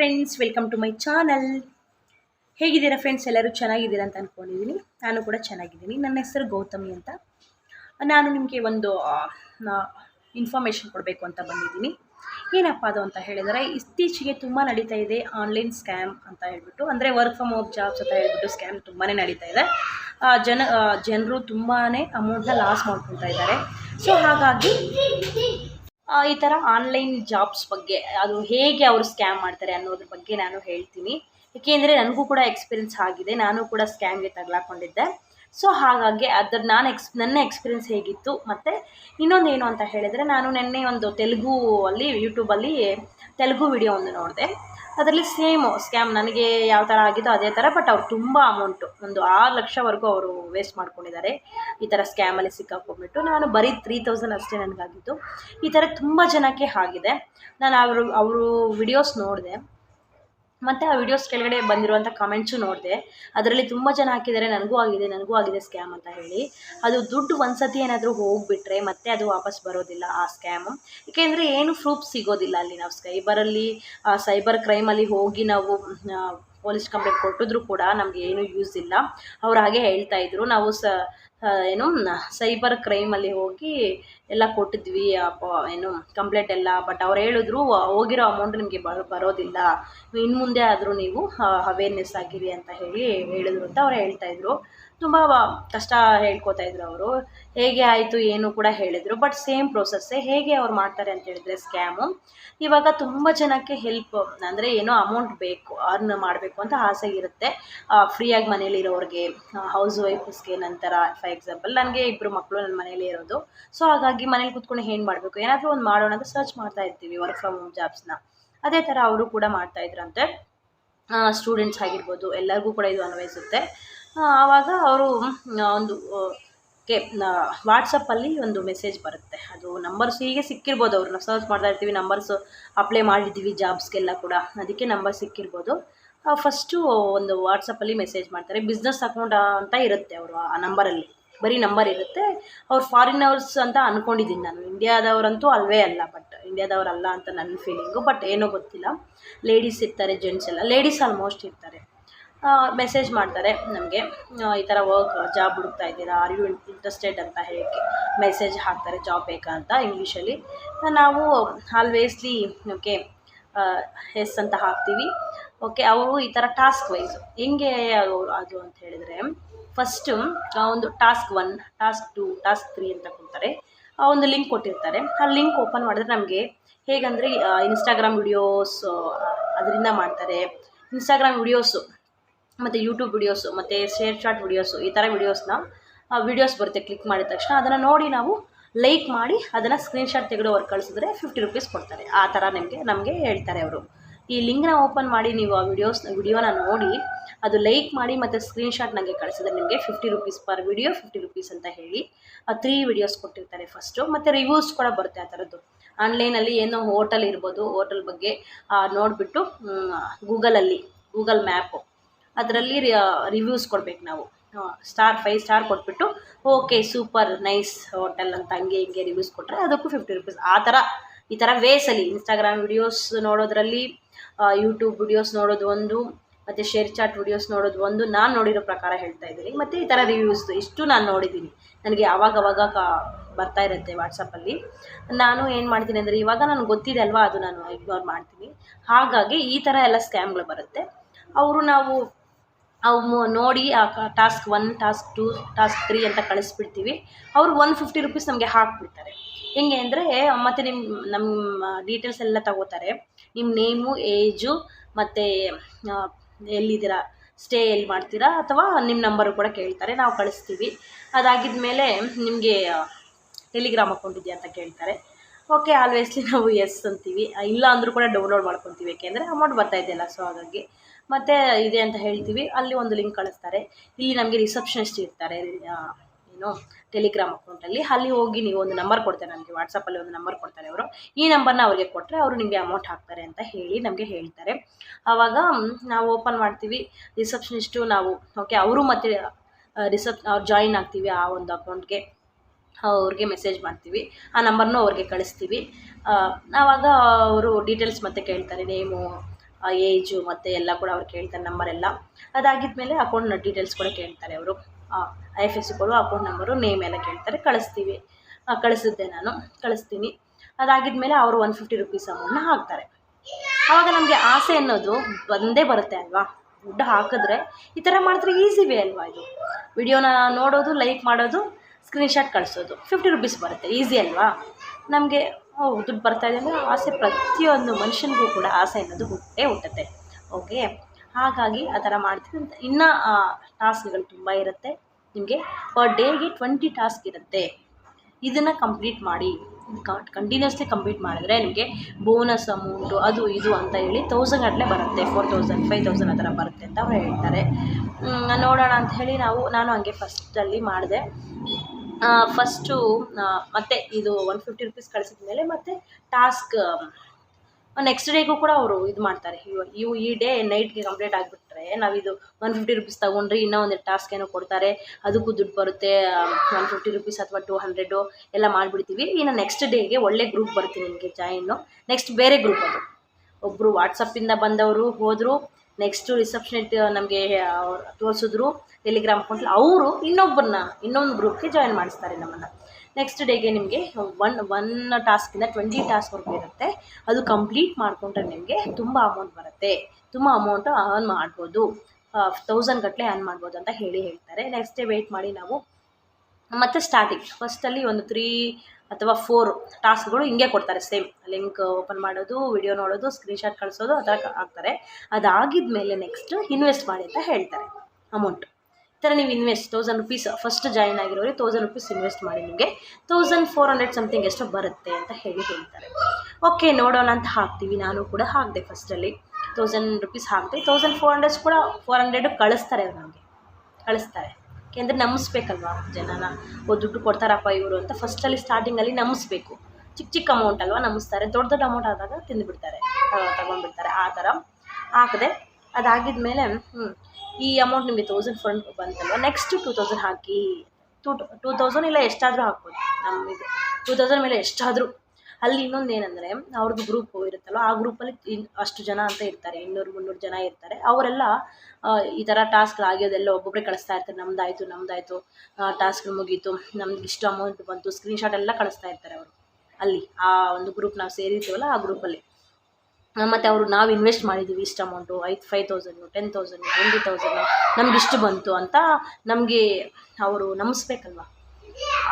Friends welcome to my channel ಹೇಗಿದ್ದೀರಾ friends ಎಲ್ಲರೂ ಚೆನ್ನಾಗಿದ್ದೀರಾ ಅಂತ ಅಂದ್ಕೊಂಡಿದ್ದೀನಿ ನಾನು ಕೂಡ ಚೆನ್ನಾಗಿದ್ದೀನಿ. ನನ್ನ ಹೆಸರು ಗೌತಮಿ ಅಂತ. ನಾನು ನಿಮಗೆ ಒಂದು ಇನ್ಫಾರ್ಮೇಷನ್ ಕೊಡಬೇಕು ಅಂತ ಬಂದಿದ್ದೀನಿ. ಏನಪ್ಪ ಅದು ಅಂತ ಹೇಳಿದರೆ, ಇತ್ತೀಚೆಗೆ ತುಂಬ ನಡೀತಾ ಇದೆ ಆನ್ಲೈನ್ ಸ್ಕ್ಯಾಮ್ ಅಂತ ಹೇಳ್ಬಿಟ್ಟು. ಅಂದರೆ ವರ್ಕ್ ಫ್ರಮ್ ಹೋಮ್ ಜಾಬ್ಸ್ ಅಂತ ಹೇಳ್ಬಿಟ್ಟು ಸ್ಕ್ಯಾಮ್ ತುಂಬಾ ನಡೀತಾ ಇದೆ. ಜನ ಜನರು ತುಂಬಾ ಅಮೌಂಟ್ನ ಲಾಸ್ ಮಾಡ್ಕೊತಾ ಇದ್ದಾರೆ. ಸೊ ಹಾಗಾಗಿ ಈ ಥರ ಆನ್ಲೈನ್ ಜಾಬ್ಸ್ ಬಗ್ಗೆ, ಅದು ಹೇಗೆ ಅವರು ಸ್ಕ್ಯಾಮ್ ಮಾಡ್ತಾರೆ ಅನ್ನೋದ್ರ ಬಗ್ಗೆ ನಾನು ಹೇಳ್ತೀನಿ. ಏಕೆಂದರೆ ನನಗೂ ಕೂಡ ಎಕ್ಸ್ಪೀರಿಯನ್ಸ್ ಆಗಿದೆ, ನಾನು ಕೂಡ ಸ್ಕ್ಯಾಮ್ಗೆ ತಗಲಾಕೊಂಡಿದ್ದೆ. ಸೊ ಹಾಗಾಗಿ ಅದ್ರ, ನಾನು ಎಕ್ಸ್ ನನ್ನ ಎಕ್ಸ್ಪೀರಿಯನ್ಸ್ ಹೇಗಿತ್ತು, ಮತ್ತು ಇನ್ನೊಂದು ಏನು ಅಂತ ಹೇಳಿದರೆ ನಾನು ನಿನ್ನೆ ಒಂದು ತೆಲುಗು ಅಲ್ಲಿ ಯೂಟ್ಯೂಬಲ್ಲಿ ತೆಲುಗು ವಿಡಿಯೋ ಒಂದು ನೋಡಿದೆ. ಅದರಲ್ಲಿ ಸೇಮು ಸ್ಕ್ಯಾಮ್ ನನಗೆ ಯಾವ ಥರ ಆಗಿದ್ದೋ ಅದೇ ಥರ ಬಟ್ ಅವ್ರು ತುಂಬ ಅಮೌಂಟು ಒಂದು ಆರು ಲಕ್ಷವರೆಗೂ ಅವರು ವೇಸ್ಟ್ ಮಾಡ್ಕೊಂಡಿದ್ದಾರೆ. ಈ ಥರ ಸ್ಕ್ಯಾಮಲ್ಲಿ ಸಿಕ್ಕಾಕೊಂಡ್ಬಿಟ್ಟು ನಾನು ಬರೀ ತ್ರೀ ತೌಸಂಡ್ ಅಷ್ಟೇ ನನಗಾಗಿದ್ದು ಈ ಥರ ತುಂಬ ಜನಕ್ಕೆ ಆಗಿದೆ. ನಾನು ಅವರು ಅವರು ವಿಡಿಯೋಸ್ ನೋಡಿದೆ. ಮತ್ತು ಆ ವಿಡಿಯೋಸ್ ಕೆಳಗಡೆ ಬಂದಿರುವಂಥ ಕಮೆಂಟ್ಸು ನೋಡಿದೆ. ಅದರಲ್ಲಿ ತುಂಬ ಜನ ಹಾಕಿದ್ದಾರೆ, ನನಗೂ ಆಗಿದೆ ನನಗೂ ಆಗಿದೆ ಸ್ಕ್ಯಾಮ್ ಅಂತ ಹೇಳಿ. ಅದು ದುಡ್ಡು ಒಂದ್ಸತಿ ಏನಾದರೂ ಹೋಗಿಬಿಟ್ರೆ ಮತ್ತೆ ಅದು ವಾಪಸ್ ಬರೋದಿಲ್ಲ ಆ ಸ್ಕ್ಯಾಮು ಏಕೆಂದರೆ ಏನು ಪ್ರೂಫ್ ಸಿಗೋದಿಲ್ಲ ಅಲ್ಲಿ ನಾವು ಸೈಬರಲ್ಲಿ ಸೈಬರ್ ಕ್ರೈಮಲ್ಲಿ ಹೋಗಿ ನಾವು ಪೊಲೀಸ್ ಕಂಪ್ಲೇಂಟ್ ಕೊಟ್ಟಿದ್ರು ಕೂಡ ನಮಗೆ ಏನೂ ಯೂಸ್ ಇಲ್ಲ. ಅವ್ರು ಹಾಗೆ ಹೇಳ್ತಾ ಇದ್ರು. ನಾವು ಸ ಏನು ಸೈಬರ್ ಕ್ರೈಮಲ್ಲಿ ಹೋಗಿ ಎಲ್ಲ ಕೊಟ್ಟಿದ್ವಿ ಏನು ಕಂಪ್ಲೇಂಟ್ ಎಲ್ಲ. ಬಟ್ ಅವ್ರು ಹೇಳಿದ್ರು ಹೋಗಿರೋ ಅಮೌಂಟ್ ನಿಮಗೆ ಬರೋ ಬರೋದಿಲ್ಲ. ಇನ್ನು ಮುಂದೆ ಆದರೂ ನೀವು ಅವೇರ್ನೆಸ್ ಆಗಿರಿ ಅಂತ ಹೇಳಿ ಹೇಳಿದ್ರು ಅಂತ ಅವ್ರು ಹೇಳ್ತಾ ಇದ್ರು. ತುಂಬ ಕಷ್ಟ ಹೇಳ್ಕೊತಾ ಇದ್ರು ಅವರು. ಹೇಗೆ ಆಯಿತು, ಏನು ಕೂಡ ಹೇಳಿದರು. ಬಟ್ ಸೇಮ್ ಪ್ರೊಸೆಸ್ಸೇ ಹೇಗೆ ಅವ್ರು ಮಾಡ್ತಾರೆ ಅಂತ ಹೇಳಿದ್ರೆ ಸ್ಕ್ಯಾಮು ಇವಾಗ ತುಂಬ ಜನಕ್ಕೆ ಹೆಲ್ಪ್ ಅಂದರೆ ಏನೋ ಅಮೌಂಟ್ ಬೇಕು ಅರ್ನ್ ಮಾಡಬೇಕು ಅಂತ ಆಸೆ ಇರುತ್ತೆ. ಫ್ರೀಯಾಗಿ ಮನೇಲಿರೋರಿಗೆ ಹೌಸ್ ವೈಫ್ಸ್ಗೆ ನಂತರ ಫಾರ್ ಎಕ್ಸಾಂಪಲ್ ನನಗೆ ಇಬ್ಬರು ಮಕ್ಕಳು ನನ್ನ ಮನೇಲಿ ಇರೋದು. ಸೊ ಹಾಗಾಗಿ ಮನೇಲಿ ಕೂತ್ಕೊಂಡು ಏನು ಮಾಡಬೇಕು? ಏನಾದರೂ ಒಂದು ಮಾಡೋಣ ಅಂತ ಸರ್ಚ್ ಮಾಡ್ತಾ ಇರ್ತೀವಿ ವರ್ಕ್ ಫ್ರಮ್ ಹೋಮ್ ಜಾಬ್ಸ್ನ ಅದೇ ಥರ ಅವರು ಕೂಡ ಮಾಡ್ತಾ ಇದ್ರಂತೆ. ಸ್ಟೂಡೆಂಟ್ಸ್ ಆಗಿರ್ಬೋದು, ಎಲ್ಲರಿಗೂ ಕೂಡ ಇದು ಅನ್ವಯಿಸುತ್ತೆ. ಆವಾಗ ಅವರು ಒಂದು ಕೆ ವಾಟ್ಸಪ್ಪಲ್ಲಿ ಒಂದು ಮೆಸೇಜ್ ಬರುತ್ತೆ. ಅದು ನಂಬರ್ಸ್ ಹೀಗೆ ಸಿಕ್ಕಿರ್ಬೋದು ಅವ್ರನ್ನ. ಸರ್ಚ್ ಮಾಡ್ತಾ ಇರ್ತೀವಿ ನಂಬರ್ಸ್ ಅಪ್ಲೈ ಮಾಡಿದ್ದೀವಿ ಜಾಬ್ಸ್ಗೆಲ್ಲ ಕೂಡ. ಅದಕ್ಕೆ ನಂಬರ್ ಸಿಕ್ಕಿರ್ಬೋದು. ಫಸ್ಟು ಒಂದು ವಾಟ್ಸಪ್ಪಲ್ಲಿ ಮೆಸೇಜ್ ಮಾಡ್ತಾರೆ. ಬಿಸ್ನೆಸ್ ಅಕೌಂಟ್ ಅಂತ ಇರುತ್ತೆ ಅವರು ಆ ನಂಬರಲ್ಲಿ ಬರೀ ನಂಬರ್ ಇರುತ್ತೆ. ಅವ್ರು ಫಾರಿನರ್ಸ್ ಅಂತ ಅಂದ್ಕೊಂಡಿದ್ದೀನಿ ನಾನು. ಇಂಡಿಯಾದವರಂತೂ ಅಲ್ವೇ ಅಲ್ಲ ಬಟ್ ಇಂಡಿಯಾದವರಲ್ಲ ಅಂತ ನನ್ನ ಫೀಲಿಂಗು ಬಟ್ ಏನೋ ಗೊತ್ತಿಲ್ಲ. ಲೇಡೀಸ್ ಇರ್ತಾರೆ ಜೆಂಟ್ಸ್ ಎಲ್ಲ. ಲೇಡೀಸ್ ಆಲ್ಮೋಸ್ಟ್ ಇರ್ತಾರೆ. ಮೆಸೇಜ್ ಮಾಡ್ತಾರೆ ನಮಗೆ. ಈ ಥರ ವರ್ಕ್ ಜಾಬ್ ಹುಡುಕ್ತಾ ಇದ್ದೀರಾ? ಆರ್ ಯು ಇಂಟ್ರೆಸ್ಟೆಡ್ ಅಂತ ಹೇಳಿ ಮೆಸೇಜ್ ಹಾಕ್ತಾರೆ ಜಾಬ್ ಬೇಕಾ ಅಂತ ಇಂಗ್ಲೀಷಲ್ಲಿ ನಾವು ಆಲ್ವೇಸ್ಲಿ ಓಕೆ ಎಸ್ ಅಂತ ಹಾಕ್ತೀವಿ. ಓಕೆ ಅವರು ಈ ಥರ ಟಾಸ್ಕ್ ವೈಸ್ ಹೆಂಗೆ ಅದು ಅಂತ ಹೇಳಿದರೆ ಫಸ್ಟು ಒಂದು task one task two task three ಅಂತ ಕೊಡ್ತಾರೆ. ಆ, ಒಂದು ಲಿಂಕ್ ಕೊಟ್ಟಿರ್ತಾರೆ. ಆ ಲಿಂಕ್ ಓಪನ್ ಮಾಡಿದ್ರೆ ನಮಗೆ ಹೇಗಂದರೆ ಇನ್ಸ್ಟಾಗ್ರಾಮ್ ವಿಡಿಯೋಸ್ ಅದರಿಂದ ಮಾಡ್ತಾರೆ. ಇನ್ಸ್ಟಾಗ್ರಾಮ್ ವಿಡಿಯೋಸು ಮತ್ತು ಯೂಟ್ಯೂಬ್ ವಿಡಿಯೋಸು ಮತ್ತು ಶೇರ್ ಶಾಟ್ ವೀಡಿಯೋಸು ಈ ಥರ ವಿಡಿಯೋಸ್ನ ವಿಡಿಯೋಸ್ ಬರುತ್ತೆ. ಕ್ಲಿಕ್ ಮಾಡಿದ ತಕ್ಷಣ ಅದನ್ನು ನೋಡಿ ನಾವು ಲೈಕ್ ಮಾಡಿ ಅದನ್ನು ಸ್ಕ್ರೀನ್ಶಾಟ್ ತೆಗೆದು ಅವ್ರು ಕಳಿಸಿದ್ರೆ ಫಿಫ್ಟಿ ರುಪೀಸ್ ಕೊಡ್ತಾರೆ. ಆ ಥರ ನಿಮಗೆ, ನಮಗೆ ಹೇಳ್ತಾರೆ ಅವರು. ಈ ಲಿಂಕ್ನ ಓಪನ್ ಮಾಡಿ ನೀವು ಆ ವಿಡಿಯೋಸ್ ವಿಡಿಯೋನ ನೋಡಿ ಅದು ಲೈಕ್ ಮಾಡಿ ಮತ್ತು ಸ್ಕ್ರೀನ್ಶಾಟ್ ನನಗೆ ಕಳಿಸಿದ್ರೆ ನಿಮಗೆ fifty rupees per video fifty rupees ಅಂತ ಹೇಳಿ ಆ ತ್ರೀ ವಿಡಿಯೋಸ್ ಕೊಟ್ಟಿರ್ತಾರೆ ಫಸ್ಟು ಮತ್ತು ರಿವ್ಯೂಸ್ ಕೂಡ ಬರುತ್ತೆ ಆ ಥರದ್ದು ಆನ್ಲೈನಲ್ಲಿ ಏನೋ ಹೋಟೆಲ್ ಇರ್ಬೋದು ಹೋಟೆಲ್ ಬಗ್ಗೆ ನೋಡಿಬಿಟ್ಟು ಗೂಗಲಲ್ಲಿ ಗೂಗಲ್ ಮ್ಯಾಪು ಅದರಲ್ಲಿ ರಿವ್ಯೂಸ್ ಕೊಡ್ಬೇಕು ನಾವು. ಸ್ಟಾರ್ ಫೈವ್ ಸ್ಟಾರ್ ಕೊಟ್ಬಿಟ್ಟು ಓಕೆ ಸೂಪರ್ ನೈಸ್ ಹೋಟೆಲ್ ಅಂತ ಹಂಗೆ ಹಿಂಗೆ ರಿವ್ಯೂಸ್ ಕೊಟ್ಟರೆ ಅದಕ್ಕೂ ಫಿಫ್ಟಿ ರುಪೀಸ್ ಆ ಥರ, ಈ ಥರ ವೇಸಲ್ಲಿ ಇನ್ಸ್ಟಾಗ್ರಾಮ್ ವಿಡಿಯೋಸ್ ನೋಡೋದ್ರಲ್ಲಿ ಯೂಟ್ಯೂಬ್ ವಿಡಿಯೋಸ್ ನೋಡೋದು ಒಂದು, ಮತ್ತು ಶೇರ್ ಚಾಟ್ ವಿಡಿಯೋಸ್ ನೋಡೋದು ಒಂದು ನಾನು ನೋಡಿರೋ ಪ್ರಕಾರ ಹೇಳ್ತಾ ಇದ್ದೀನಿ. ಮತ್ತು ಈ ಥರ ರಿವ್ಯೂಸ್ ಇಷ್ಟು ನಾನು ನೋಡಿದ್ದೀನಿ. ನನಗೆ ಆವಾಗ ಅವಾಗ ಕಾ, ಬರ್ತಾ ಇರುತ್ತೆ ವಾಟ್ಸಪ್ಪಲ್ಲಿ ನಾನು ಏನು ಮಾಡ್ತೀನಿ ಅಂದರೆ, ಇವಾಗ ನನಗೆ ಗೊತ್ತಿದೆ ಅಲ್ವಾ, ಅದು ನಾನು ಇಗ್ನೋರ್ ಮಾಡ್ತೀನಿ. ಹಾಗಾಗಿ ಈ ಥರ ಎಲ್ಲ ಸ್ಕ್ಯಾಮ್ಗಳು ಬರುತ್ತೆ. ಅವರು ನಾವು ಅವು ನೋಡಿ, ಆ task one task two task three ಅಂತ ಕಳಿಸ್ಬಿಡ್ತೀವಿ. ಅವರು ಒನ್ ಫಿಫ್ಟಿ ರುಪೀಸ್ ನಮಗೆ ಹಾಕ್ಬಿಡ್ತಾರೆ. ಹೆಂಗೆ ಅಂದರೆ, ಮತ್ತು ನಿಮ್ಮ ನಮ್ಮ ಡೀಟೇಲ್ಸ್ ಎಲ್ಲ ತಗೋತಾರೆ. ನಿಮ್ಮ ನೇಮು ಏಜು ಮತ್ತು ಎಲ್ಲಿದ್ದೀರಾ ಸ್ಟೇ ಎಲ್ಲಿ ಮಾಡ್ತೀರಾ, ಅಥವಾ ನಿಮ್ಮ ನಂಬರು ಕೂಡ ಕೇಳ್ತಾರೆ. ನಾವು ಕಳಿಸ್ತೀವಿ. ಅದಾಗಿದ ಮೇಲೆ ನಿಮಗೆ ಟೆಲಿಗ್ರಾಮ್ ಅಕೌಂಟ್ ಇದೆಯಾ ಅಂತ ಕೇಳ್ತಾರೆ. ಓಕೆ ಆಲ್ವೇಸ್ಲಿ ನಾವು ಎಸ್ ಅಂತೀವಿ. ಇಲ್ಲ ಅಂದರೂ ಕೂಡ ಡೌನ್ಲೋಡ್ ಮಾಡ್ಕೊತೀವಿ. ಯಾಕೆಂದರೆ ಅಮೌಂಟ್ ಬರ್ತಾ ಇದೆಯಲ್ಲ ಸೊ ಹಾಗಾಗಿ. ಮತ್ತು ಇದೆ ಅಂತ ಹೇಳ್ತೀವಿ. ಅಲ್ಲಿ ಒಂದು ಲಿಂಕ್ ಕಳಿಸ್ತಾರೆ. ಇಲ್ಲಿ ನಮಗೆ ರಿಸೆಪ್ಷನಿಸ್ಟ್ ಇರ್ತಾರೆ. ಏನು ಟೆಲಿಗ್ರಾಮ್ ಅಕೌಂಟಲ್ಲಿ ಅಲ್ಲಿ. ಹೋಗಿ ನೀವು ಒಂದು ನಂಬರ್ ಕೊಡ್ತಾರೆ ನಮಗೆ. ವಾಟ್ಸಪ್ಪಲ್ಲಿ ಒಂದು ನಂಬರ್ ಕೊಡ್ತಾರೆ ಅವರು. ಈ ನಂಬರ್ನ ಅವ್ರಿಗೆ ಕೊಟ್ಟರೆ ಅವರು ನಿಮಗೆ ಅಮೌಂಟ್ ಹಾಕ್ತಾರೆ ಅಂತ ಹೇಳಿ ನಮಗೆ ಹೇಳ್ತಾರೆ. ಆವಾಗ ನಾವು ಓಪನ್ ಮಾಡ್ತೀವಿ. ರಿಸೆಪ್ಷನಿಸ್ಟು ನಾವು ಓಕೆ ಅವರು ಮತ್ತೆ ರಿಸೆಪ್ ಅವ್ರು ಜಾಯಿನ್ ಆಗ್ತೀವಿ ಆ ಒಂದು ಅಕೌಂಟ್ಗೆ ಅವ್ರಿಗೆ ಮೆಸೇಜ್ ಮಾಡ್ತೀವಿ. ಆ ನಂಬರ್ನೂ ಅವ್ರಿಗೆ ಕಳಿಸ್ತೀವಿ. ಆವಾಗ ಅವರು ಡೀಟೇಲ್ಸ್ ಮತ್ತೆ ಕೇಳ್ತಾರೆ. ನೇಮು ಏಜು ಮತ್ತು ಎಲ್ಲ ಕೂಡ ಅವ್ರು ಕೇಳ್ತಾರೆ ನಂಬರೆಲ್ಲ ಅದಾಗಿದ್ಮೇಲೆ ಅಕೌಂಟ್ನ ಡೀಟೇಲ್ಸ್ ಕೂಡ ಕೇಳ್ತಾರೆ ಅವರು. ಐ ಎಫ್ ಎಸ್ ಸಿ ಕೊಡು ಅಕೌಂಟ್ ನಂಬರು ನೇಮ್ ಎಲ್ಲ ಕೇಳ್ತಾರೆ, ಕಳಿಸ್ತೀವಿ. ಕಳಿಸಿದ್ದೆ ನಾನು, ಕಳಿಸ್ತೀನಿ. ಅದಾಗಿದ್ಮೇಲೆ ಅವರು ಒನ್ ಫಿಫ್ಟಿ ರುಪೀಸ್ ಅಮೌಂಟ್ನ ಹಾಕ್ತಾರೆ. ಆವಾಗ ನಮಗೆ ಆಸೆ ಅನ್ನೋದು ಬಂದೇ ಬರುತ್ತೆ ಅಲ್ವಾ? ದುಡ್ಡು ಹಾಕಿದ್ರೆ ಈ ಥರ ಮಾಡಿದ್ರೆ ಈಸಿ ವೇ ಅಲ್ವಾ ಇದು? ವಿಡಿಯೋನ ನೋಡೋದು ಲೈಕ್ ಮಾಡೋದು ಸ್ಕ್ರೀನ್ಶಾಟ್ ಕಳಿಸೋದು. ಫಿಫ್ಟಿ ರುಪೀಸ್ ಬರುತ್ತೆ ಈಸಿ ಅಲ್ವಾ? ನಮಗೆ ದುಡ್ಡು ಬರ್ತಾ ಇದೆ ಅಂದರೆ ಆಸೆ ಪ್ರತಿಯೊಂದು ಮನುಷ್ಯನಿಗೂ ಕೂಡ ಆಸೆ ಅನ್ನೋದು ಹುಟ್ಟೇ ಹುಟ್ಟುತ್ತೆ. ಓಕೆ ಹಾಗಾಗಿ ಆ ಥರ ಮಾಡ್ತೀವಿ ಇನ್ನೂ ಟಾಸ್ಕ್ಗಳು ತುಂಬ ಇರುತ್ತೆ. ನಿಮಗೆ ಪರ್ ಡೇಗೆ ಟ್ವೆಂಟಿ ಟಾಸ್ಕ್ ಇರುತ್ತೆ. ಇದನ್ನು ಕಂಪ್ಲೀಟ್ ಮಾಡಿ ಕಂಟಿನ್ಯೂಸ್ಲಿ ಕಂಪ್ಲೀಟ್ ಮಾಡಿದ್ರೆ ನಿಮಗೆ ಬೋನಸ್ ಅಮೌಂಟು ಅದು ಇದು ಅಂತ ಹೇಳಿ ತೌಸಂಡ್ ಗಟ್ಟಲೆ ಬರುತ್ತೆ. ಫೋರ್ ತೌಸಂಡ್ ಫೈವ್ ತೌಸಂಡ್ ಆ ಥರ ಬರುತ್ತೆ ಅಂತ ಅವ್ರು ಹೇಳ್ತಾರೆ. ನೋಡೋಣ ಅಂತ ಹೇಳಿ ನಾವು, ನಾನು ಹಂಗೆ ಫಸ್ಟಲ್ಲಿ ಮಾಡಿದೆ. ಫಸ್ಟು ಮತ್ತೆ ಇದು ಒನ್ ಫಿಫ್ಟಿ ರುಪೀಸ್ ಕಳಿಸಿದ ಮೇಲೆ ಮತ್ತೆ ಟಾಸ್ಕ್ ನೆಕ್ಸ್ಟ್ ಡೇಗೂ ಕೂಡ ಅವರು ಇದು ಮಾಡ್ತಾರೆ. ಇವು ಈ ಡೇ ನೈಟ್ಗೆ ಕಂಪ್ಲೀಟ್ ಆಗಿಬಿಟ್ರೆ ನಾವಿದು ಒನ್ ಫಿಫ್ಟಿ ರುಪೀಸ್ ತೊಗೊಂಡ್ರೆ ಇನ್ನೂ ಒಂದು ಟಾಸ್ಕ್ ಏನೋ ಕೊಡ್ತಾರೆ. ಅದಕ್ಕೂ ದುಡ್ಡು ಬರುತ್ತೆ ಒನ್ ಫಿಫ್ಟಿ ರುಪೀಸ್ ಅಥವಾ ಟೂ ಹಂಡ್ರೆಡು ಎಲ್ಲ ಮಾಡಿಬಿಡ್ತೀವಿ. ಇನ್ನು ನೆಕ್ಸ್ಟ್ ಡೇಗೆ ಒಳ್ಳೆ ಗ್ರೂಪ್ ಬರುತ್ತೆ ನಿಮಗೆ ಜಾಯಿನ್ನು ನೆಕ್ಸ್ಟ್ ಬೇರೆ ಗ್ರೂಪ್ ಅದು. ಒಬ್ಬರು ವಾಟ್ಸಪ್ಪಿಂದ ಬಂದವರು ಹೋದರು ನೆಕ್ಸ್ಟು ರಿಸೆಪ್ಷನಿಟ್ ನಮಗೆ ತೋರಿಸಿದ್ರು ಟೆಲಿಗ್ರಾಮ್ ಅಕೌಂಟ್ ಅವರು ಇನ್ನೊಬ್ಬರನ್ನ ಇನ್ನೊಂದು ಗ್ರೂಪ್ಗೆ ಜಾಯಿನ್ ಮಾಡಿಸ್ತಾರೆ ನಮ್ಮನ್ನು. ನೆಕ್ಸ್ಟ್ ಡೇಗೆ ನಿಮಗೆ ಒನ್ ಒನ್ ಟಾಸ್ಕಿಂದ ಟ್ವೆಂಟಿ ಟಾಸ್ಕ್ವರೆಗೂ ಇರುತ್ತೆ. ಅದು ಕಂಪ್ಲೀಟ್ ಮಾಡಿಕೊಂಡ್ರೆ ನಿಮಗೆ ತುಂಬ ಅಮೌಂಟ್ ಬರುತ್ತೆ. ತುಂಬ ಅಮೌಂಟು ಅರ್ನ್ ಮಾಡ್ಬೋದು. ತೌಸಂಡ್ ಗಟ್ಟಲೆ ಅರ್ನ್ ಮಾಡ್ಬೋದು ಅಂತ ಹೇಳಿ ಹೇಳ್ತಾರೆ. ನೆಕ್ಸ್ಟ್ ಡೇ ವೆಯ್ಟ್ ಮಾಡಿ ನಾವು ಮತ್ತು ಸ್ಟಾರ್ಟಿಂಗ್ ಫಸ್ಟಲ್ಲಿ ಒಂದು ತ್ರೀ ಅಥವಾ ಫೋರ್ ಟಾಸ್ಕ್ಗಳು ಹಿಂಗೆ ಕೊಡ್ತಾರೆ ಸೇಮ್ ಲಿಂಕ್ ಓಪನ್ ಮಾಡೋದು ವಿಡಿಯೋ ನೋಡೋದು ಸ್ಕ್ರೀನ್ಶಾಟ್ ಕಳಿಸೋದು, ಆ ಥರ ಹಾಕ್ತಾರೆ. ಅದಾಗಿದ್ಮೇಲೆ ನೆಕ್ಸ್ಟ್ ಇನ್ವೆಸ್ಟ್ ಮಾಡಿ ಅಂತ ಹೇಳ್ತಾರೆ ಅಮೌಂಟ್ ಈ ಥರ ನೀವು invest thousand rupees first join ಆಗಿರೋರಿಗೆ thousand rupees invest ಮಾಡಿ ನಿಮಗೆ ತೌಸಂಡ್ ಫೋರ್ ಹಂಡ್ರೆಡ್ ಸಮಥಿಂಗ್ ಎಷ್ಟು ಬರುತ್ತೆ ಅಂತ ಹೇಳಿ ಹೇಳ್ತಾರೆ. ಓಕೆ ನೋಡೋಣ ಅಂತ ಹಾಕ್ತೀವಿ, ನಾನು ಕೂಡ ಹಾಕಿದೆ ಫಸ್ಟಲ್ಲಿ ತೌಸಂಡ್ ರುಪೀಸ್ ಹಾಕಿದೆ ತೌಸಂಡ್ ಫೋರ್ ಹಂಡ್ರೆಡ್ಸ್ ಕೂಡ ಫೋರ್ ಹಂಡ್ರೆಡ್ ಕಳಿಸ್ತಾರೆ ಅವ್ರು ನಮಗೆ. ಕಳಿಸ್ತಾರೆ. ಯಾಕೆಂದರೆ ನಂಬಿಸ್ಬೇಕಲ್ವಾ ಜನನ? ಓ, ದುಡ್ಡು ಕೊಡ್ತಾರಪ್ಪ ಇವರು ಅಂತ ಫಸ್ಟಲ್ಲಿ ಸ್ಟಾರ್ಟಿಂಗಲ್ಲಿ ನಂಬಿಸ್ಬೇಕು ಚಿಕ್ಕ ಚಿಕ್ಕ ಅಮೌಂಟ್ ಅಲ್ವಾ ನಂಬಿಸ್ತಾರೆ ದೊಡ್ಡ ದೊಡ್ಡ ಅಮೌಂಟ್ ಆದಾಗ ತಿಂದುಬಿಡ್ತಾರೆ. ತಗೊಂಡ್ಬಿಡ್ತಾರೆ ಆ ಥರ. ಹಾಕಿದೆ ಅದಾಗಿದ್ಮೇಲೆ ಮೇಲೆ ಈ ಅಮೌಂಟ್ ನಿಮಗೆ ತೌಸಂಡ್ ಫೋರ್ ಬಂತಲ್ವ? ನೆಕ್ಸ್ಟ್ ಟೂ ತೌಸಂಡ್ ಹಾಕಿ ಟೂ ಟೂ ತೌಸಂಡ್ ಇಲ್ಲ ಎಷ್ಟಾದರೂ ಹಾಕ್ಬೋದು. ನಮ್ಮ ಇದು ಟೂ ತೌಸಂಡ್ ಮೇಲೆ ಎಷ್ಟಾದರೂ ಅಲ್ಲಿ ಇನ್ನೊಂದು ಏನಂದ್ರೆ ಅವ್ರದ್ದು ಗ್ರೂಪ್ ಇರುತ್ತಲ್ಲ ಆ ಗ್ರೂಪಲ್ಲಿ ಅಷ್ಟು ಜನ ಅಂತ ಇರ್ತಾರೆ, ಇನ್ನೂರು ಮುನ್ನೂರು ಜನ ಇರ್ತಾರೆ. ಅವರೆಲ್ಲ ಈ ತರ ಟಾಸ್ಕ್ ಆಗ್ಯೋದೆಲ್ಲ ಒಬ್ಬೊಬ್ಬರೇ ಕಳಿಸ್ತಾ ಇರ್ತಾರೆ, ನಮ್ದಾಯ್ತು ನಮ್ದಾಯ್ತು ಟಾಸ್ಕ್ ಮುಗೀತು, ನಮ್ಗೆ ಇಷ್ಟು ಅಮೌಂಟ್ ಬಂತು ಸ್ಕ್ರೀನ್ ಶಾಟ್ ಎಲ್ಲ ಕಳಿಸ್ತಾ ಇರ್ತಾರೆ ಅವರು, ಅಲ್ಲಿ, ಆ ಒಂದು ಗ್ರೂಪ್ ನಾವು ಸೇರಿರ್ತೀವಲ್ಲ, ಆ ಗ್ರೂಪಲ್ಲಿ ಮತ್ತೆ ಅವರು ನಾವು ಇನ್ವೆಸ್ಟ್ ಮಾಡಿದ್ದೀವಿ ಇಷ್ಟು ಅಮೌಂಟು ಐದು five thousand ten thousand twenty thousand ನಮ್ಗೆ ಇಷ್ಟು ಬಂತು ಅಂತ ನಮಗೆ ಅವರು ನಂಬಿಸ್ಬೇಕಲ್ವ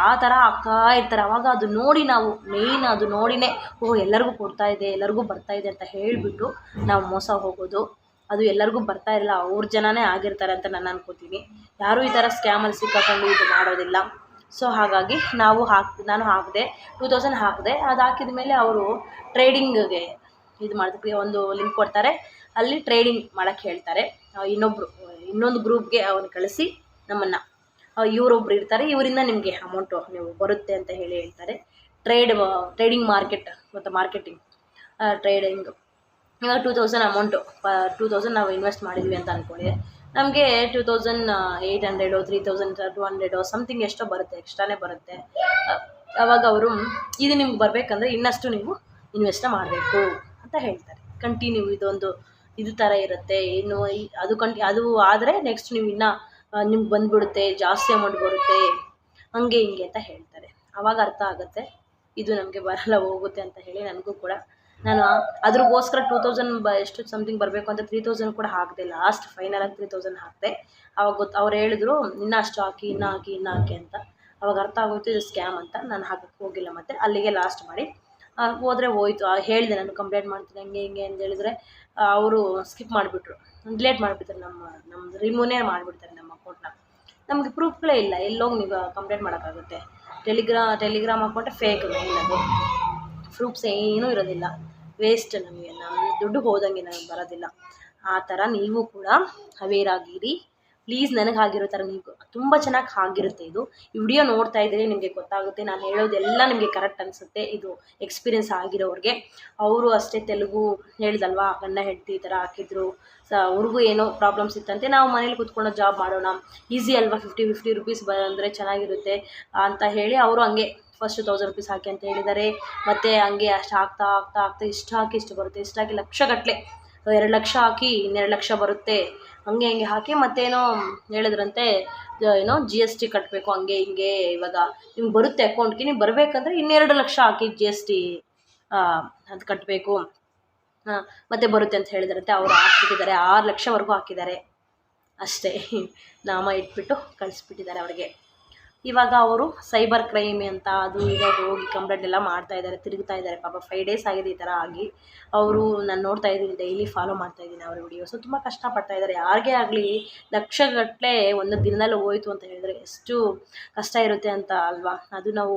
ಆ ಥರ ಆಗ್ತಾ ಇರ್ತಾರೆ. ಅವಾಗ ಅದು ನೋಡಿ ನಾವು ಮೇಯ್ನ್ ಅದು ನೋಡಿನೇ ಓ ಎಲ್ಲರಿಗೂ ಕೊಡ್ತಾ ಇದೆ, ಎಲ್ಲರಿಗೂ ಬರ್ತಾ ಇದೆ ಅಂತ ಹೇಳಿಬಿಟ್ಟು ನಾವು ಮೋಸ ಹೋಗೋದು. ಅದು ಎಲ್ಲರಿಗೂ ಬರ್ತಾ ಇರಲ್ಲ, ಅವ್ರ ಜನನೇ ಆಗಿರ್ತಾರೆ ಅಂತ ನಾನು ಅನ್ಕೋತೀನಿ. ಯಾರೂ ಈ ಥರ ಸ್ಕ್ಯಾಮಲ್ಲಿ ಸಿಕ್ಕಾಕೊಂಡು ಇದು ಮಾಡೋದಿಲ್ಲ. ಸೊ ಹಾಗಾಗಿ ನಾವು ಹಾಕ್, ನಾನು ಹಾಕಿದೆ ಟೂ ತೌಸಂಡ್ ಹಾಕಿದೆ, ಅದು ಹಾಕಿದ ಮೇಲೆ ಅವರು ಟ್ರೇಡಿಂಗ್ಗೆ ಇದು ಮಾಡೋದಕ್ಕೆ ಒಂದು ಲಿಂಕ್ ಕೊಡ್ತಾರೆ. ಅಲ್ಲಿ ಟ್ರೇಡಿಂಗ್ ಮಾಡೋಕ್ಕೆ ಹೇಳ್ತಾರೆ. ಇನ್ನೊಬ್ಬರು ಇನ್ನೊಂದು ಗ್ರೂಪ್ಗೆ ಅವ್ರನ್ನ ಕಳಿಸಿ ನಮ್ಮನ್ನು. ಇವರೊಬ್ರು ಇರ್ತಾರೆ, ಇವರಿಂದ ನಿಮಗೆ ಅಮೌಂಟು ನೀವು ಬರುತ್ತೆ ಅಂತ ಹೇಳಿ ಹೇಳ್ತಾರೆ. ಟ್ರೇಡ್ ಟ್ರೇಡಿಂಗ್ ಮಾರ್ಕೆಟ್ ಮತ್ತು ಮಾರ್ಕೆಟಿಂಗ್ ಟ್ರೇಡಿಂಗ್ ಇವಾಗ two thousand amount two thousand ನಾವು ಇನ್ವೆಸ್ಟ್ ಮಾಡಿದ್ವಿ ಅಂತ ಅಂದ್ಕೊಂಡಿದೆ ನಮಗೆ two thousand eight hundred three thousand two hundred something ಎಷ್ಟೋ ಬರುತ್ತೆ, ಎಕ್ಸ್ಟ್ರಾನೇ ಬರುತ್ತೆ. ಅವಾಗ ಅವರು, ಇದು ನಿಮ್ಗೆ ಬರಬೇಕಂದ್ರೆ ಇನ್ನಷ್ಟು ನೀವು ಇನ್ವೆಸ್ಟ್ ಮಾಡಬೇಕು ಅಂತ ಹೇಳ್ತಾರೆ. ಕಂಟಿನ್ಯೂ ಇದೊಂದು, ಇದು ಥರ ಇರುತ್ತೆ ಈ- ಅದು ಕಂಟಿ ಅದು ಆದರೆ ನೆಕ್ಸ್ಟ್ ನೀವು ಇನ್ನೂ ನಿಮ್ಗೆ ಬಂದ್ಬಿಡುತ್ತೆ, ಜಾಸ್ತಿ ಅಮೌಂಟ್ ಬರುತ್ತೆ, ಹಂಗೆ ಹಿಂಗೆ ಅಂತ ಹೇಳ್ತಾರೆ. ಆವಾಗ ಅರ್ಥ ಆಗುತ್ತೆ, ಇದು ನಮಗೆ ಬರಲ್ಲ, ಹೋಗುತ್ತೆ ಅಂತ ಹೇಳಿ ನನಗೂ ಕೂಡ. ನಾನು ಅದ್ರಗೋಸ್ಕರ ಟೂ ತೌಸಂಡ್ ಬ, ಎಷ್ಟು ಸಮಥಿಂಗ್ ಬರಬೇಕು ಅಂತ ತ್ರೀ ತೌಸಂಡ್ ಕೂಡ ಹಾಕಿದೆ ಲಾಸ್ಟ್ ಫೈನಲಾಗಿ ತ್ರೀ ತೌಸಂಡ್ ಹಾಕಿದೆ. ಅವಾಗ ಗೊತ್ತು ಅವ್ರು ಹೇಳಿದ್ರು, ಇನ್ನೂ ಅಷ್ಟು ಹಾಕಿ, ಇನ್ನೂ ಹಾಕಿ ಇನ್ನೂ ಹಾಕಿ ಅಂತ. ಅವಾಗ ಅರ್ಥ ಆಗೋಯ್ತು, ಇದು ಸ್ಕ್ಯಾಮ್ ಅಂತ. ನಾನು ಹಾಕಕ್ಕೆ ಹೋಗಿಲ್ಲ ಮತ್ತೆ, ಅಲ್ಲಿಗೆ ಲಾಸ್ಟ್ ಮಾಡಿ. ಹೋದರೆ ಹೋಯ್ತು. ಹೇಳಿದೆ ನಾನು ಕಂಪ್ಲೇಂಟ್ ಮಾಡ್ತೀನಿ, ಹಂಗೆ, ಹಿಂಗೆ ಅಂತ ಹೇಳಿದ್ರೆ ಅವರು ಸ್ಕಿಪ್ ಮಾಡಿಬಿಟ್ರು. ಡಿಲೇಟ್ ಮಾಡಿಬಿಡ್ತಾರೆ ನಮ್ಮ, ನಮ್ದು ರಿಮೂನೇ ಮಾಡಿಬಿಡ್ತಾರೆ ನಮ್ಮ ಅಕೌಂಟ್ನ ನಮಗೆ ಪ್ರೂಫ್ಗಳೇ ಇಲ್ಲ. ಎಲ್ಲೋಗಿ ನೀವು ಕಂಪ್ಲೇಂಟ್ ಮಾಡೋಕ್ಕಾಗುತ್ತೆ. ಟೆಲಿಗ್ರಾ ಟೆಲಿಗ್ರಾಮ್ ಅಕೌಂಟೇ ಫೇಕ್ ಅದು. ಪ್ರೂಫ್ಸ್ ಏನೂ ಇರೋದಿಲ್ಲ. ವೇಸ್ಟ್ ನಮಗೆ ನಮ್ಮ ದುಡ್ಡು ಹೋದಂಗೆ ನಮಗೆ ಬರೋದಿಲ್ಲ. ಆ ಥರ ನೀವು ಕೂಡ ಅವೇರ್ ಆಗಿರಿ. ಪ್ಲೀಸ್ ನನಗೆ ಆಗಿರೋ ಥರ ನೀವು ತುಂಬ ಚೆನ್ನಾಗಿ ಆಗಿರುತ್ತೆ ಇದು. ಈ ವಿಡಿಯೋ ನೋಡ್ತಾ ಇದ್ದರೆ ನಿಮಗೆ ಗೊತ್ತಾಗುತ್ತೆ, ನಾನು ಹೇಳೋದೆಲ್ಲ ನಿಮಗೆ ಕರೆಕ್ಟ್ ಅನಿಸುತ್ತೆ, ಇದು ಎಕ್ಸ್ಪೀರಿಯನ್ಸ್ ಆಗಿರೋರಿಗೆ. ಅವರು ಅಷ್ಟೇ ತೆಲುಗು ಹೇಳ್ದಲ್ವಾ, ಗಂಡ ಹೆಂಡತಿ ಈ ಥರ ಹಾಕಿದ್ರು, ಸ ಅವ್ರಿಗೂ ಏನೋ ಪ್ರಾಬ್ಲಮ್ಸ್ ಇತ್ತಂತೆ, ನಾವು ಮನೇಲಿ ಕೂತ್ಕೊಂಡು ಜಾಬ್ ಮಾಡೋಣ ಈಸಿ ಅಲ್ವಾ ಫಿಫ್ಟಿ ಫಿಫ್ಟಿ ರುಪೀಸ್ ಬಂದರೆ ಚೆನ್ನಾಗಿರುತ್ತೆ ಅಂತ ಹೇಳಿ ಅವರು ಹಂಗೆ ಫಸ್ಟ್ ತೌಸಂಡ್ ರುಪೀಸ್ ಹಾಕಿ ಅಂತ ಹೇಳಿದ್ದಾರೆ. ಮತ್ತು ಹಂಗೆ ಅಷ್ಟು ಹಾಕ್ತಾ ಹಾಕ್ತಾ ಹಾಕ್ತಾ ಇಷ್ಟು ಹಾಕಿ ಇಷ್ಟು ಬರುತ್ತೆ, ಇಷ್ಟು ಹಾಕಿ ಲಕ್ಷಗಟ್ಟಲೆ ಎರಡು ಲಕ್ಷ ಹಾಕಿ ಇನ್ನೆರಡು ಲಕ್ಷ ಬರುತ್ತೆ. ಹಂಗೆ ಹಿಂಗೆ ಹಾಕಿ ಮತ್ತೇನೋ ಹೇಳಿದ್ರಂತೆ ಏನೋ ಜಿ ಎಸ್ ಟಿ ಕಟ್ಟಬೇಕು ಹಂಗೆ ಹಿಂಗೆ ಇವಾಗ ನಿಮ್ಗೆ ಬರುತ್ತೆ ಅಕೌಂಟ್ಗೆ ನೀವು ಬರಬೇಕಂದ್ರೆ ಇನ್ನೆರಡು ಲಕ್ಷ ಹಾಕಿ ಜಿ ಎಸ್ ಟಿ ಅದು ಕಟ್ಟಬೇಕು ಮತ್ತೆ ಬರುತ್ತೆ ಅಂತ ಹೇಳಿದ್ರಂತೆ, ಅವರು ಹಾಕ್ಬಿಟ್ಟಿದ್ದಾರೆ ಆರು ಲಕ್ಷವರೆಗೂ ಹಾಕಿದ್ದಾರೆ. ಅಷ್ಟೇ, ನಾಮ ಇಟ್ಬಿಟ್ಟು ಕಳಿಸ್ಬಿಟ್ಟಿದ್ದಾರೆ ಅವ್ರಿಗೆ. ಇವಾಗ ಅವರು ಸೈಬರ್ ಕ್ರೈಮ್ ಅಂತ ಅದು ಇದು ಹೋಗಿ ಕಂಪ್ಲೇಂಟ್ ಎಲ್ಲ ಮಾಡ್ತಾ ಇದ್ದಾರೆ, ತಿರುಗ್ತಾ ಇದ್ದಾರೆ. ಪಾಪ ಫೈವ್ ಡೇಸ್ ಆಗಿದೆ ಈ ಥರ ಆಗಿ. ಅವರು ನಾನು ನೋಡ್ತಾ ಇದ್ದೀನಿ ಡೈಲಿ ಫಾಲೋ ಮಾಡ್ತಾ ಇದ್ದೀನಿ ಅವರ ವಿಡಿಯೋಸು ತುಂಬ ಕಷ್ಟಪಡ್ತಾ ಇದ್ದಾರೆ. ಯಾರಿಗೇ ಆಗಲಿ ಲಕ್ಷಗಟ್ಟಲೆ ಒಂದು ದಿನದಲ್ಲಿ ಹೋಯಿತು ಅಂತ ಹೇಳಿದರೆ ಎಷ್ಟು ಕಷ್ಟ ಇರುತ್ತೆ ಅಂತ ಅಲ್ವಾ? ಅದು ನಾವು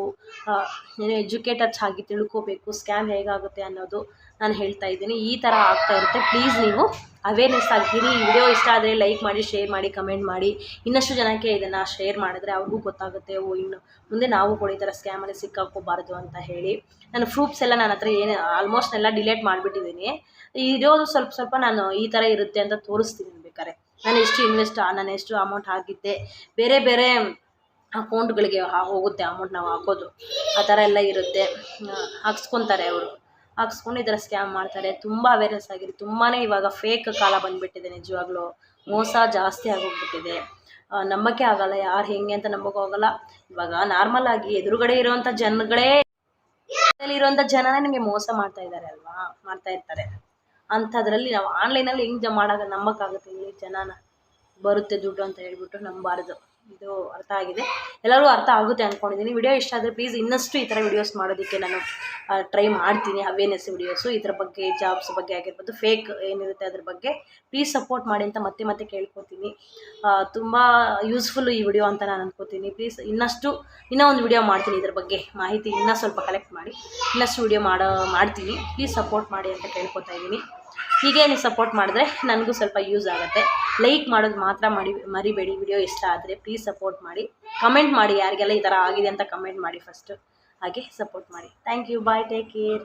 ಎಜುಕೇಟರ್ಸ್ ಆಗಿ ತಿಳ್ಕೋಬೇಕು ಸ್ಕ್ಯಾಮ್ ಹೇಗಾಗುತ್ತೆ ಅನ್ನೋದು ನಾನು ಹೇಳ್ತಾ ಇದ್ದೀನಿ. ಈ ಥರ ಆಗ್ತಾ ಇರುತ್ತೆ. ಪ್ಲೀಸ್ ನೀವು ಅವೇರ್ನೆಸ್ ಆಗಿರಿ. ಈ ವಿಡಿಯೋ ಇಷ್ಟ ಆದರೆ ಲೈಕ್ ಮಾಡಿ ಶೇರ್ ಮಾಡಿ ಕಮೆಂಟ್ ಮಾಡಿ. ಇನ್ನಷ್ಟು ಜನಕ್ಕೆ ಇದನ್ನು ಶೇರ್ ಮಾಡಿದ್ರೆ ಅವ್ರಿಗೂ ಗೊತ್ತಾಗುತ್ತೆ. ಓ, ಇನ್ನು ಮುಂದೆ ನಾವು ಕೂಡ ಈ ಥರ ಸ್ಕ್ಯಾಮಲ್ಲಿ ಸಿಕ್ಕಾಕೋಬಾರ್ದು ಅಂತ ಹೇಳಿ. ನಾನು ಪ್ರೂಫ್ಸ್ ಎಲ್ಲ ನನ್ನ ಹತ್ರ ಏನು ಆಲ್ಮೋಸ್ಟ್ ಎಲ್ಲ ಡಿಲೇಟ್ ಮಾಡಿಬಿಟ್ಟಿದ್ದೀನಿ. ಇರೋದು ಸ್ವಲ್ಪ ಸ್ವಲ್ಪ ನಾನು ಈ ಥರ ಇರುತ್ತೆ ಅಂತ ತೋರಿಸ್ತೀನಿ ಬೇಕಾದ್ರೆ. ನಾನು ಎಷ್ಟು ಇನ್ವೆಸ್ಟ್ ನಾನು ಎಷ್ಟು ಅಮೌಂಟ್ ಹಾಕಿದ್ದೆ. ಬೇರೆ ಬೇರೆ ಅಕೌಂಟ್ಗಳಿಗೆ ಹೋಗುತ್ತೆ ಅಮೌಂಟ್ ನಾವು ಹಾಕೋದು. ಆ ಥರ ಎಲ್ಲ ಇರುತ್ತೆ. ಹಾಕ್ಸ್ಕೊತಾರೆ ಅವರು. ಹಾಕ್ಸ್ಕೊಂಡು ಸ್ಕ್ಯಾಮ್ ಮಾಡ್ತಾರೆ. ತುಂಬ ಅವೇರ್ನೆಸ್ ಆಗಿದೆ. ತುಂಬಾ ಇವಾಗ ಫೇಕ್ ಕಾಲ ಬಂದ್ಬಿಟ್ಟಿದೆ ನಿಜವಾಗ್ಲೂ. ಮೋಸ ಜಾಸ್ತಿ ಆಗೋಗ್ಬಿಟ್ಟಿದೆ. ನಂಬಕ್ಕೆ ಆಗಲ್ಲ. ಯಾರು ಹೆಂಗೆ ಅಂತ ನಂಬೋಕೆ ಹೋಗಲ್ಲ ಇವಾಗ ನಾರ್ಮಲ್ ಆಗಿ ಎದುರುಗಡೆ ಇರುವಂತ ಜನಗಳೇ ಇರುವಂತ ಜನನೇ ನಿಮಗೆ ಮೋಸ ಮಾಡ್ತಾ ಇದ್ದಾರೆ ಅಲ್ವಾ? ಮಾಡ್ತಾ ಇರ್ತಾರೆ. ಅಂಥದ್ರಲ್ಲಿ ನಾವು ಆನ್ಲೈನಲ್ಲಿ ಹೆಂಗೆ ಮಾಡಾಗ ನಂಬಕ್ಕಾಗುತ್ತೆ? ಹೇಳಿ ಜನನ ಬರುತ್ತೆ ದುಡ್ಡು ಅಂತ ಹೇಳ್ಬಿಟ್ಟು ನಂಬಾರ್ದು. ಇದು ಅರ್ಥ ಆಗಿದೆ. ಎಲ್ಲರಿಗೂ ಅರ್ಥ ಆಗುತ್ತೆ ಅಂದ್ಕೊಂಡಿದ್ದೀನಿ ವಿಡಿಯೋ ಇಷ್ಟ ಆದರೆ ಪ್ಲೀಸ್ ಇನ್ನಷ್ಟು ಈ ಥರ ವಿಡಿಯೋಸ್ ಮಾಡೋದಕ್ಕೆ ನಾನು ಟ್ರೈ ಮಾಡ್ತೀನಿ. ಅವೇರ್ನೆಸ್ ವಿಡಿಯೋಸು ಇದ್ರ ಬಗ್ಗೆ ಜಾಬ್ಸ್ ಬಗ್ಗೆ ಆಗಿರ್ಬೋದು ಫೇಕ್ ಏನಿರುತ್ತೆ ಅದ್ರ ಬಗ್ಗೆ ಪ್ಲೀಸ್ ಸಪೋರ್ಟ್ ಮಾಡಿ ಅಂತ ಮತ್ತೆ ಮತ್ತೆ ಕೇಳ್ಕೊತೀನಿ. ತುಂಬ ಯೂಸ್ಫುಲ್ ಈ ವಿಡಿಯೋ ಅಂತ ನಾನು ಅಂದ್ಕೋತೀನಿ ಪ್ಲೀಸ್ ಇನ್ನಷ್ಟು, ಇನ್ನೂ ಒಂದು ವಿಡಿಯೋ ಮಾಡ್ತೀನಿ ಇದ್ರ ಬಗ್ಗೆ. ಮಾಹಿತಿ ಇನ್ನೂ ಸ್ವಲ್ಪ ಕಲೆಕ್ಟ್ ಮಾಡಿ, ಇನ್ನಷ್ಟು ವಿಡಿಯೋ ಮಾಡೋ, ಮಾಡ್ತೀನಿ. ಪ್ಲೀಸ್ ಸಪೋರ್ಟ್ ಮಾಡಿ ಅಂತ ಕೇಳ್ಕೊತಾ ಇದ್ದೀನಿ. ಹೀಗೆ ನೀವು ಸಪೋರ್ಟ್ ಮಾಡಿದ್ರೆ ನನಗೂ ಸ್ವಲ್ಪ ಯೂಸ್ ಆಗುತ್ತೆ. ಲೈಕ್ ಮಾಡೋದು ಮಾತ್ರ ಮಾಡಿ, ಮರಿಬೇಡಿ. ವಿಡಿಯೋ ಇಷ್ಟ ಆದರೆ ಪ್ಲೀಸ್ ಸಪೋರ್ಟ್ ಮಾಡಿ. ಕಮೆಂಟ್ ಮಾಡಿ ಯಾರಿಗೆಲ್ಲ ಈ ಥರ ಆಗಿದೆ ಅಂತ ಕಮೆಂಟ್ ಮಾಡಿ ಫಸ್ಟು ಹಾಗೆ ಸಪೋರ್ಟ್ ಮಾಡಿ. Thank you bye take care